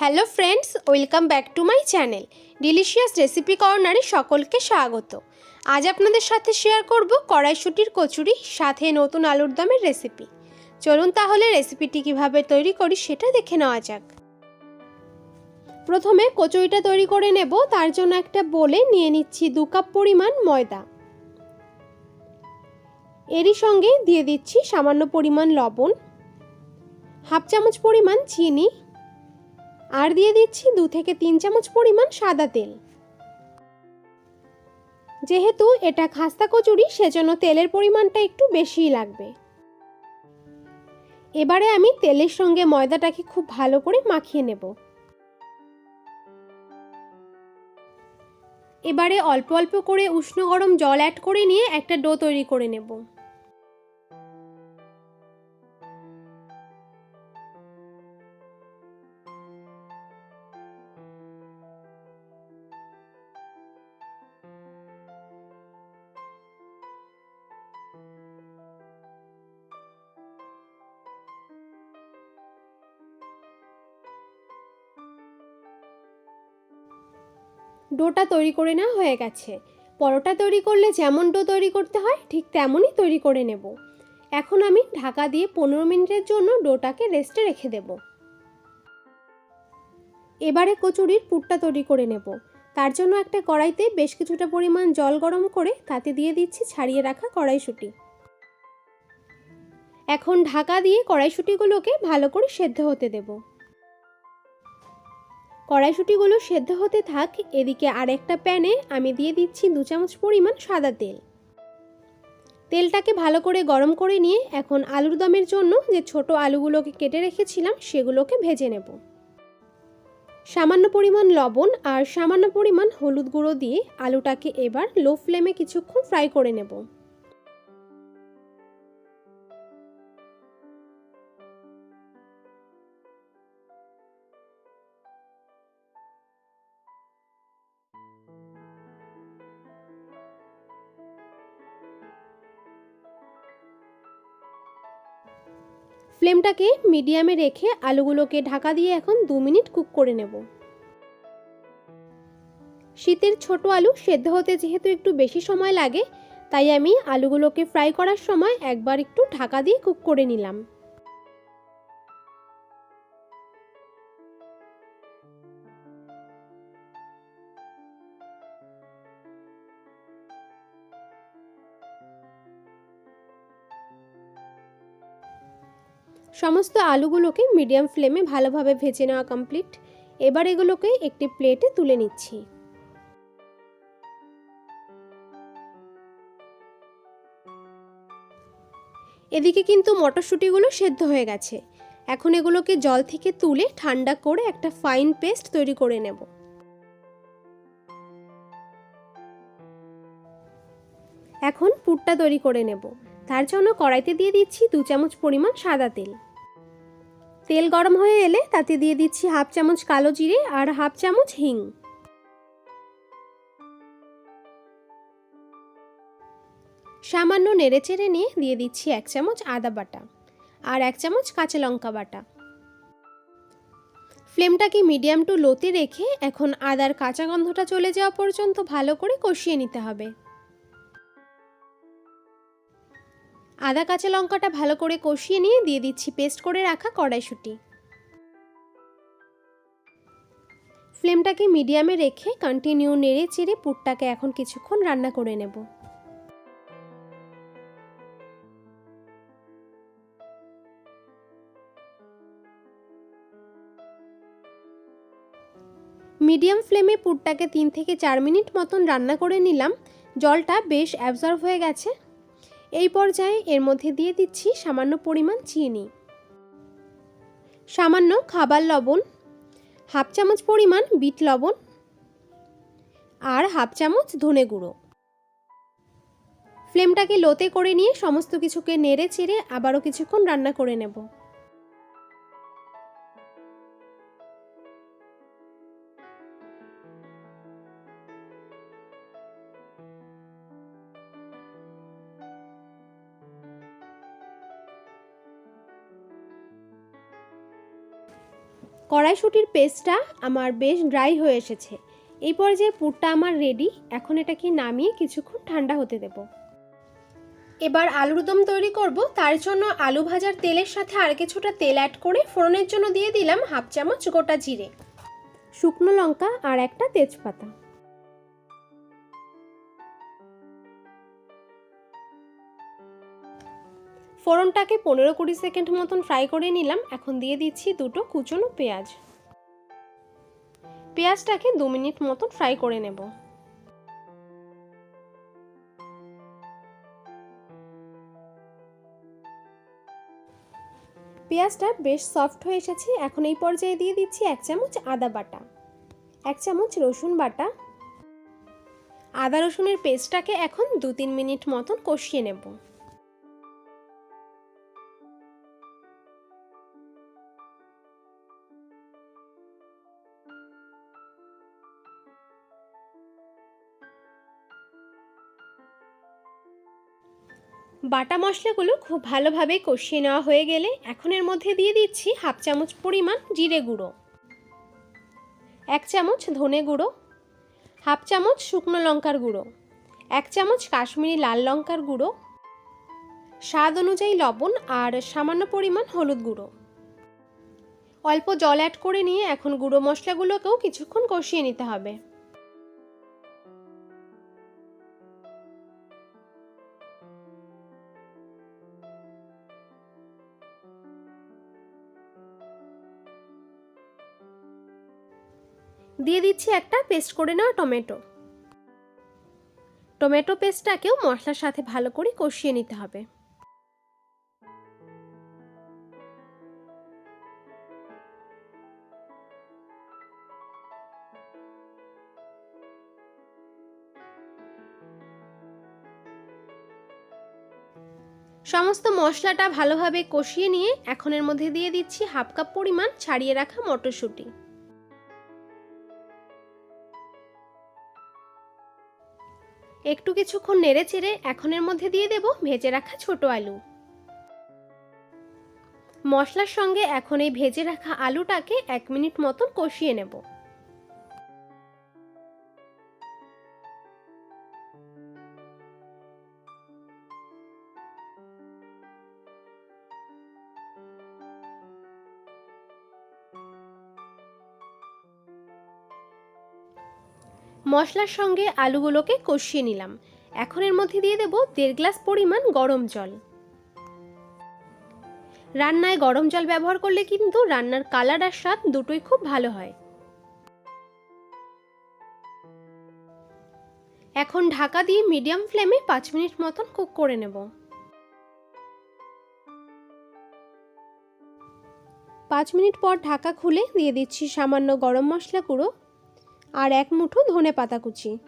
Hello friends, welcome back to my channel delicious recipe কর্নারে সকলকে স্বাগত। আজ আপনাদের সাথে শেয়ার করব কড়াইশুটির কচুরি, সাথে নতুন আলুর দমের রেসিপি। চলুন তাহলে রেসিপিটি কীভাবে তৈরি করি সেটা দেখে নেওয়া যাক। প্রথমে কচুরিটা তৈরি করে নেব, তার জন্য একটা বলে নিয়ে নিচ্ছি দু কাপ পরিমাণ ময়দা। এরই সঙ্গে দিয়ে দিচ্ছি সামান্য পরিমাণ লবণ, হাফ চামচ পরিমাণ চিনি আর দিয়ে দিচ্ছি দু থেকে তিন চামচ পরিমাণ সাদা তেল। যেহেতু এটা খাস্তা কচুরি, সেজন্য তেলের পরিমাণটা একটু বেশিই লাগবে। এবারে আমি তেলের সঙ্গে ময়দাটাকে খুব ভালো করে মাখিয়ে নেব। এবারে অল্প অল্প করে উষ্ণ গরম জল অ্যাড করে নিয়ে একটা ডো তৈরি করে নেব। ডোটা তৈরি করে নেওয়া হয়ে গেছে। পরোটা তৈরি করলে যেমন ডো তৈরি করতে হয়, ঠিক তেমনই তৈরি করে নেব। এখন আমি ঢাকা দিয়ে পনেরো মিনিটের জন্য ডোটাকে রেস্টে রেখে দেব। এবারে কচুরির পুরটা তৈরি করে নেব। তার জন্য একটা কড়াইতে বেশ কিছুটা পরিমাণ জল গরম করে তাতে দিয়ে দিচ্ছি ছাড়িয়ে রাখা কড়াইশুঁটি। এখন ঢাকা দিয়ে কড়াইশুঁটিগুলোকে ভালো করে সেদ্ধ হতে দেবো। কড়াইশুটিগুলো সেদ্ধ হতে থাক, এদিকে আরেকটা প্যানে আমি দিয়ে দিচ্ছি দু চামচ পরিমাণ সাদা তেল। তেলটাকে ভালো করে গরম করে নিয়ে এখন আলুর দমের জন্য যে ছোট আলুগুলোকে কেটে রেখেছিলাম, সেগুলোকে ভেজে নেব। সামান্য পরিমাণ লবণ আর সামান্য পরিমাণ হলুদ গুঁড়ো দিয়ে আলুটাকে এবার লো ফ্লেমে কিছুক্ষণ ফ্রাই করে নেব। ফ্লেমটাকে মিডিয়ামে রেখে আলুগুলোকে ঢাকা দিয়ে এখন দু মিনিট কুক করে নেব। শীতের ছোট আলু সেদ্ধ হতে যেহেতু একটু বেশি সময় লাগে, তাই আমি আলুগুলোকে ফ্রাই করার সময় একবার একটু ঢাকা দিয়ে কুক করে নিলাম। সমস্ত আলুগুলোকে মিডিয়াম ফ্লেমে ভালোভাবে ভেজে নেওয়া কমপ্লিট এবার এগুলোকে একটি প্লেটে তুলে নিচ্ছি। এদিকে কিন্তু মটরশুঁটিগুলো সেদ্ধ হয়ে গেছে। এখন এগুলোকে জল থেকে তুলে ঠান্ডা করে একটা ফাইন পেস্ট তৈরি করে নেব। এখন পুরটা তৈরি করে নেব। তার জন্য কড়াইতে দিয়ে দিচ্ছি দু চামচ পরিমাণ সাদা তেল। তেল গরম হয়ে এলে তাতে দিয়ে দিচ্ছি হাফ চামচ কালো জিরে আর হাফ চামচ হিং। সামান্য নেড়েচেড়ে নিয়ে দিয়ে দিচ্ছি এক চামচ আদা বাটা আর এক চামচ কাঁচা লঙ্কা বাটা। ফ্লেমটাকে মিডিয়াম টু লোতে রেখে এখন আদার কাঁচা গন্ধটা চলে যাওয়া পর্যন্ত ভালো করে কষিয়ে নিতে হবে। আদা কাঁচা লঙ্কাটা ভালো করে কষিয়ে নিয়ে দিয়ে দিচ্ছি পেস্ট করে রাখা কড়াইশুঁটি। ফ্লেমটাকে মিডিয়ামে রেখে কন্টিনিউ নেড়ে চেড়ে পুরটাকে এখন কিছুক্ষণ রান্না করে নেব। মিডিয়াম ফ্লেমে পুরটাকে তিন থেকে চার মিনিট মতন রান্না করে নিলাম। জলটা বেশ অ্যাবজর্ভ হয়ে গেছে। এই পর্যায়ে এর মধ্যে দিয়ে দিচ্ছি সামান্য পরিমাণ চিনি। সামান্য খাবার লবণ, হাফ চামচ পরিমাণ বিট লবণ আর হাফ চামচ ধনে গুঁড়ো। ফ্লেমটাকে লোতে করে নিয়ে সমস্ত কিছুকে নেড়ে চেড়ে আবারও কিছুক্ষণ রান্না করে নেব। কড়াইশুটির পেস্টটা আমার বেশ ড্রাই হয়ে এসেছে। এই পর্যায়ে পুরটা আমার রেডি এখন এটাকে নামিয়ে কিছুক্ষণ ঠান্ডা হতে দেব। এবার আলুর দম তৈরি করব, তার জন্য আলু ভাজার তেলের সাথে আর কিছুটা তেল অ্যাড করে ফোড়নের জন্য দিয়ে দিলাম হাফ চামচ গোটা জিরে, শুকনো লঙ্কা আর একটা তেজপাতা। ফোড়নটাকে পনেরো কুড়ি সেকেন্ড মতন ফ্রাই করে নিলাম। এখন দিয়ে দিচ্ছি দুটো কুচনো পেঁয়াজ। পেঁয়াজটাকে দু মিনিট মতন ফ্রাই করে নেব। পেঁয়াজটা বেশ সফট হয়ে এসেছে। এখন এই পর্যায়ে দিয়ে দিচ্ছি এক চামচ আদা বাটা, এক চামচ রসুন বাটা। আদা রসুনের পেস্টটাকে এখন দু তিন মিনিট মতন কষিয়ে নেব। বাটা মশলাগুলো খুব ভালোভাবে কষিয়ে নেওয়া হয়ে গেলে এখন এর মধ্যে দিয়ে দিচ্ছি হাফ চামচ পরিমাণ জিরে গুঁড়ো, এক চামচ ধনে গুঁড়ো, হাফ চামচ শুকনো লঙ্কার গুঁড়ো, এক চামচ কাশ্মীরি লাল লঙ্কার গুঁড়ো, স্বাদ অনুযায়ী লবণ আর সামান্য পরিমাণ হলুদ গুঁড়ো। অল্প জল অ্যাড করে নিয়ে এখন গুঁড়ো মশলাগুলোকেও কিছুক্ষণ কষিয়ে নিতে হবে। দিয়ে দিচ্ছি একটা পেস্ট করে নেওয়া টমেটো। টমেটো পেস্টটাকেও মশলার সাথে ভালো করে কষিয়ে নিতে হবে। সমস্ত মশলাটা ভালোভাবে কষিয়ে নিয়ে এখন এর মধ্যে দিয়ে দিচ্ছি হাফ কাপ পরিমাণ ছাড়িয়ে রাখা মটরশুঁটি। একটু কিছুক্ষণ নেড়ে চেড়ে এখনের মধ্যে দিয়ে দেব ভেজে রাখা ছোট আলু। মশলার সঙ্গে এখন এই ভেজে রাখা আলুটাকে এক মিনিট মতন কষিয়ে নেব। মশলার সঙ্গে আলুগুলোকে কষিয়ে নিলাম। এখন এর মধ্যে দিয়ে দেব দেড় গ্লাস পরিমাণ গরম জল। রান্নায় গরম জল ব্যবহার করলে কিন্তু রান্নার কালার আর স্বাদ দুটোই খুব ভালো হয়। এখন ঢাকা দিয়ে মিডিয়াম ফ্লেমে পাঁচ মিনিট মতন কুক করে নেব। পাঁচ মিনিট পর ঢাকা খুলে দিয়ে দিচ্ছি সামান্য গরম মশলা গুঁড়ো। আর এক মুঠো ধনে পাতা কুচি।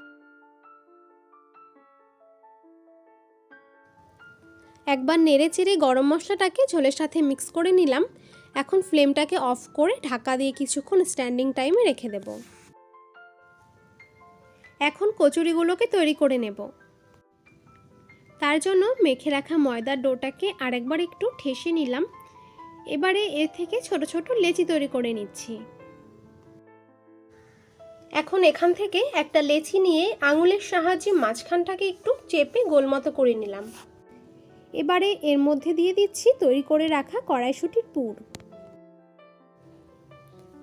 একবার নেড়ে চেড়ে গরম মশলাটাকে ঝোলের সাথে মিক্স করে নিলাম। এখন ফ্লেমটাকে অফ করে ঢাকা দিয়ে কিছুক্ষণ স্ট্যান্ডিং টাইমে রেখে দেব। এখন কচুরিগুলোকে তৈরি করে নেব। তার জন্য মেখে রাখা ময়দার ডোটাকে আরেকবার একটু ঠেসে নিলাম। এবারে এর থেকে ছোট ছোট লেচি তৈরি করে নিচ্ছি। এখন এখান থেকে একটা লেচি নিয়ে আঙুলের সাহায্যে মাঝখানটাকে একটু চেপে গোলমতো করে নিলাম। এবারে এর মধ্যে দিয়ে দিচ্ছি তৈরি করে রাখা কড়াইশুটির পুর।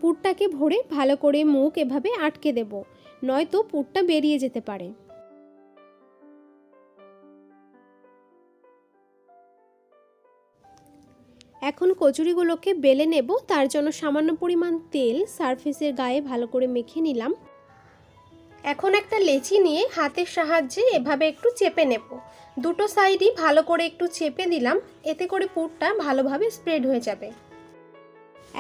পুরটাকে ভরে ভালো করে মুখ এভাবে আটকে দেব, নয়তো পুরটা বেরিয়ে যেতে পারে। এখন কচুরিগুলোকে বেলে নেব, তার জন্য সামান্য পরিমাণ তেল সারফেসের গায়ে ভালো করে মেখে নিলাম। এখন একটা লেচি নিয়ে হাতের সাহায্যে এভাবে একটু চেপে নেব। দুটো সাইডই ভালো করে একটু চেপে দিলাম, এতে করে পুরটা ভালোভাবে স্প্রেড হয়ে যাবে।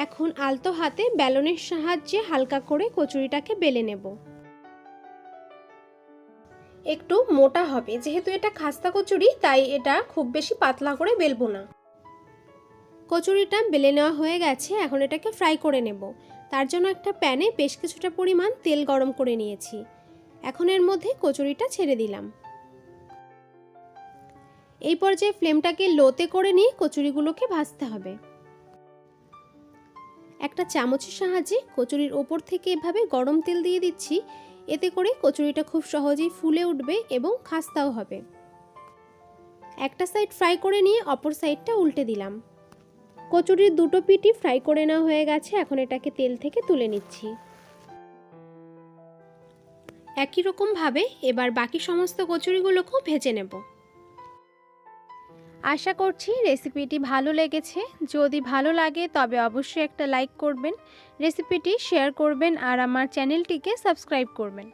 এখন আলতো হাতে ব্যালনের সাহায্যে হালকা করে কচুরিটাকে বেলে নেব। একটু মোটা হবে, যেহেতু এটা খাস্তা কচুরি, তাই এটা খুব বেশি পাতলা করে বেলবো না। কচুরিটা বেলে নেওয়া হয়ে গেছে, এখন এটাকে ফ্রাই করে নেব। তার জন্য একটা প্যানে বেশ কিছুটা পরিমাণ তেল গরম করে নিয়েছি। এখন এর মধ্যে কচুরিটা ছেড়ে দিলাম। এই পর্যায়ে ফ্লেমটাকে লোতে করে নিয়ে কচুরিগুলোকে ভাজতে হবে। একটা চামচের সাহায্যে কচুরির ওপর থেকে এভাবে গরম তেল দিয়ে দিচ্ছি, এতে করে কচুরিটা খুব সহজেই ফুলে উঠবে এবং খাস্তাও হবে। একটা সাইড ফ্রাই করে নিয়ে অপর সাইডটা উল্টে দিলাম। কচুরির দুটো পিটি ফ্রাই করে নেওয়া হয়ে গেছে, এখন এটাকে তেল থেকে তুলে নিচ্ছি। একই রকমভাবে এবার বাকি সমস্ত কচুরিগুলোকেও ভেজে নেব। আশা করছি রেসিপিটি ভালো লেগেছে। যদি ভালো লাগে, তবে অবশ্যই একটা লাইক করবেন, রেসিপিটি শেয়ার করবেন, আর আমার চ্যানেলটিকে সাবস্ক্রাইব করবেন।